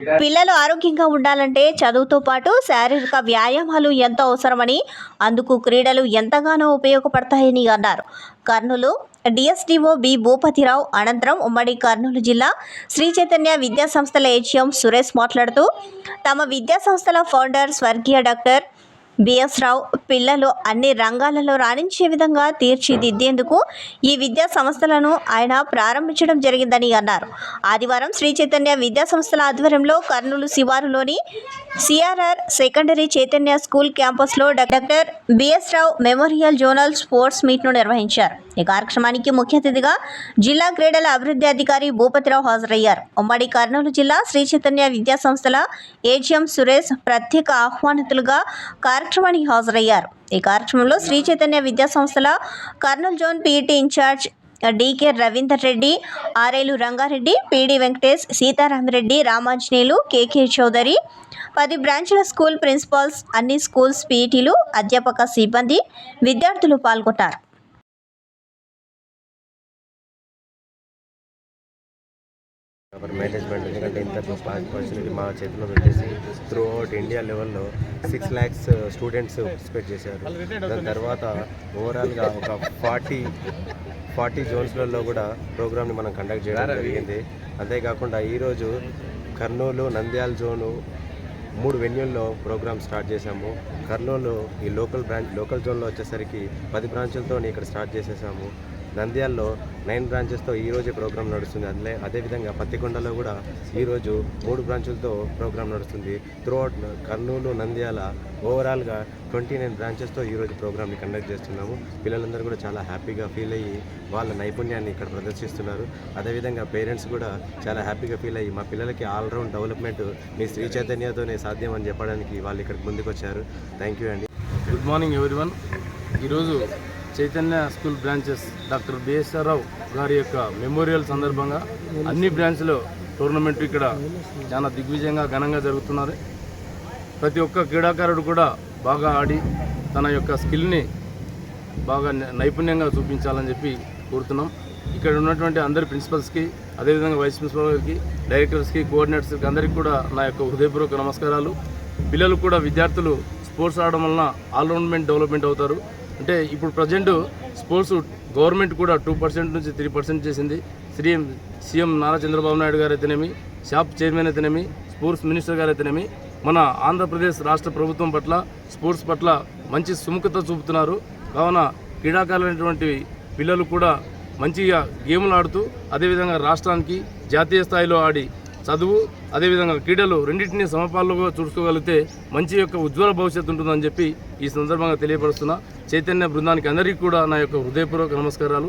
పిల్లలు ఆరోగ్యంగా ఉండాలంటే చదువుతో పాటు శారీరక వ్యాయామాలు ఎంతో అవసరమని అందుకు క్రీడలు ఎంతగానో ఉపయోగపడతాయని అన్నారు. కర్నూలు డిఎస్డిఓ బి భూపతిరావు అనంతరం ఉమ్మడి కర్నూలు జిల్లా శ్రీ చైతన్య విద్యా సంస్థల హెచ్ఎం సురేష్ మాట్లాడుతూ తమ విద్యా సంస్థల ఫౌండర్ స్వర్గీయ డాక్టర్ బిఎస్ రావు పిల్లలు అన్ని రంగాలలో రాణించే విధంగా తీర్చిదిద్దేందుకు ఈ విద్యా సంస్థలను ఆయన ప్రారంభించడం జరిగిందని అన్నారు. ఆదివారం శ్రీ చైతన్య విద్యా సంస్థల ఆధ్వర్యంలో కర్నూలు శివారులోని సిఆర్ఆర్ సెకండరీ చైతన్య స్కూల్ క్యాంపస్లో doctor BS Rao memorial zonal sports మీట్ను నిర్వహించారు. ఈ కార్యక్రమానికి ముఖ్య అతిథిగా జిల్లా క్రీడల అభివృద్ధి అధికారి భూపతిరావు హాజరయ్యారు. ఉమ్మడి కర్నూలు జిల్లా శ్రీ చైతన్య విద్యా సంస్థల ఏజిఎం సురేష్ ప్రత్యేక ఆహ్వానితులుగా కార్యక్రమానికి హాజరయ్యారు. ఈ కార్యక్రమంలో శ్రీ చైతన్య విద్యా సంస్థల Kurnool zone PET incharge DK Ravinder Reddy ఆరేలు Rangareddy PD Venkatesh Sitaramareddy Ramanjaneyulu KK Chowdary పది బ్రాంచ్ల స్కూల్ ప్రిన్సిపాల్స్ అన్ని స్కూల్స్ పీఈటీలు అధ్యాపక సిబ్బంది విద్యార్థులు పాల్గొంటారు. అవర్ మేనేజ్మెంట్ ఎందుకంటే ఇంత ఆపర్చునిటీ మా చేతిలో పెట్టేసి త్రూ అవుట్ ఇండియా లెవెల్లో సిక్స్ ల్యాక్స్ స్టూడెంట్స్ పార్టిసిపేట్ చేశారు. దాని తర్వాత ఓవరాల్గా ఒక ఫార్టీ ఫార్టీ జోన్స్లలో కూడా ప్రోగ్రామ్ని మనం కండక్ట్ చేయడం జరిగింది. అంతేకాకుండా ఈరోజు కర్నూలు నంద్యాల జోను మూడు వెన్యూల్లో ప్రోగ్రామ్ స్టార్ట్ చేశాము. కర్నూలు ఈ లోకల్ బ్రాంచ్ లోకల్ జోన్లో వచ్చేసరికి పది బ్రాంచులతో ఇక్కడ స్టార్ట్ చేసేసాము. నంద్యాలలో నైన్ బ్రాంచెస్తో ఈరోజే ప్రోగ్రాం నడుస్తుంది. అదే అదేవిధంగా పత్తికొండలో కూడా ఈరోజు మూడు బ్రాంచులతో ప్రోగ్రాం నడుస్తుంది. త్రూఅవుట్ కర్నూలు నంద్యాల ఓవరాల్గా ట్వంటీ నైన్ బ్రాంచెస్తో ఈరోజు ప్రోగ్రామ్ని కండక్ట్ చేస్తున్నాము. పిల్లలందరూ కూడా చాలా హ్యాపీగా ఫీల్ అయ్యి వాళ్ళ నైపుణ్యాన్ని ఇక్కడ ప్రదర్శిస్తున్నారు. అదేవిధంగా పేరెంట్స్ కూడా చాలా హ్యాపీగా ఫీల్ అయ్యి మా పిల్లలకి ఆల్రౌండ్ డెవలప్మెంట్ మీ శ్రీ చైతన్యతోనే సాధ్యం అని చెప్పడానికి వాళ్ళు ఇక్కడికి ముందుకు వచ్చారు థ్యాంక్ యూ అండి. గుడ్ మార్నింగ్ ఎవ్రీవన్ ఈరోజు Chaitanya school branches doctor BSR Rao గారి యొక్క మెమోరియల్ సందర్భంగా అన్ని బ్రాంచ్లో టోర్నమెంట్ ఇక్కడ చాలా దిగ్విజయంగా ఘనంగా జరుగుతున్నారు ప్రతి ఒక్క క్రీడాకారుడు కూడా బాగా ఆడి తన యొక్క స్కిల్ని బాగా నైపుణ్యంగా చూపించాలని చెప్పి కోరుతున్నాం. ఇక్కడ ఉన్నటువంటి అందరి ప్రిన్సిపల్స్కి అదేవిధంగా వైస్ ప్రిన్సిపల్ గారికి డైరెక్టర్స్కి కోఆర్డినేటర్స్కి అందరికీ కూడా నా యొక్క హృదయపూర్వక నమస్కారాలు. పిల్లలు కూడా విద్యార్థులు స్పోర్ట్స్ ఆడడం వలన ఆల్రౌండ్మెంట్ డెవలప్మెంట్ అవుతారు. అంటే ఇప్పుడు ప్రజెంట్ స్పోర్ట్స్ గవర్నమెంట్ కూడా టూ పర్సెంట్ నుంచి త్రీ పర్సెంట్ చేసింది. సీఎం సీఎం నారా చంద్రబాబు నాయుడు గారు అయితేనేమి షాప్ చైర్మన్ అయితేనేమి స్పోర్ట్స్ మినిస్టర్ గారు అయితేనేమి మన ఆంధ్రప్రదేశ్ రాష్ట్ర ప్రభుత్వం పట్ల స్పోర్ట్స్ పట్ల మంచి సుముఖత చూపుతున్నారు. కావున క్రీడాకారులైనటువంటి పిల్లలు కూడా మంచిగా గేములు ఆడుతూ అదేవిధంగా రాష్ట్రానికి జాతీయ స్థాయిలో ఆడి చదువు అదేవిధంగా క్రీడలు రెండింటినీ సమపాలుగా చూసుకోగలిగితే మంచి యొక్క ఉజ్వల భవిష్యత్తు ఉంటుందని చెప్పి ఈ సందర్భంగా తెలియపరుస్తున్నా. చైతన్య బృందానికి అందరికీ కూడా నా యొక్క హృదయపూర్వక నమస్కారాలు.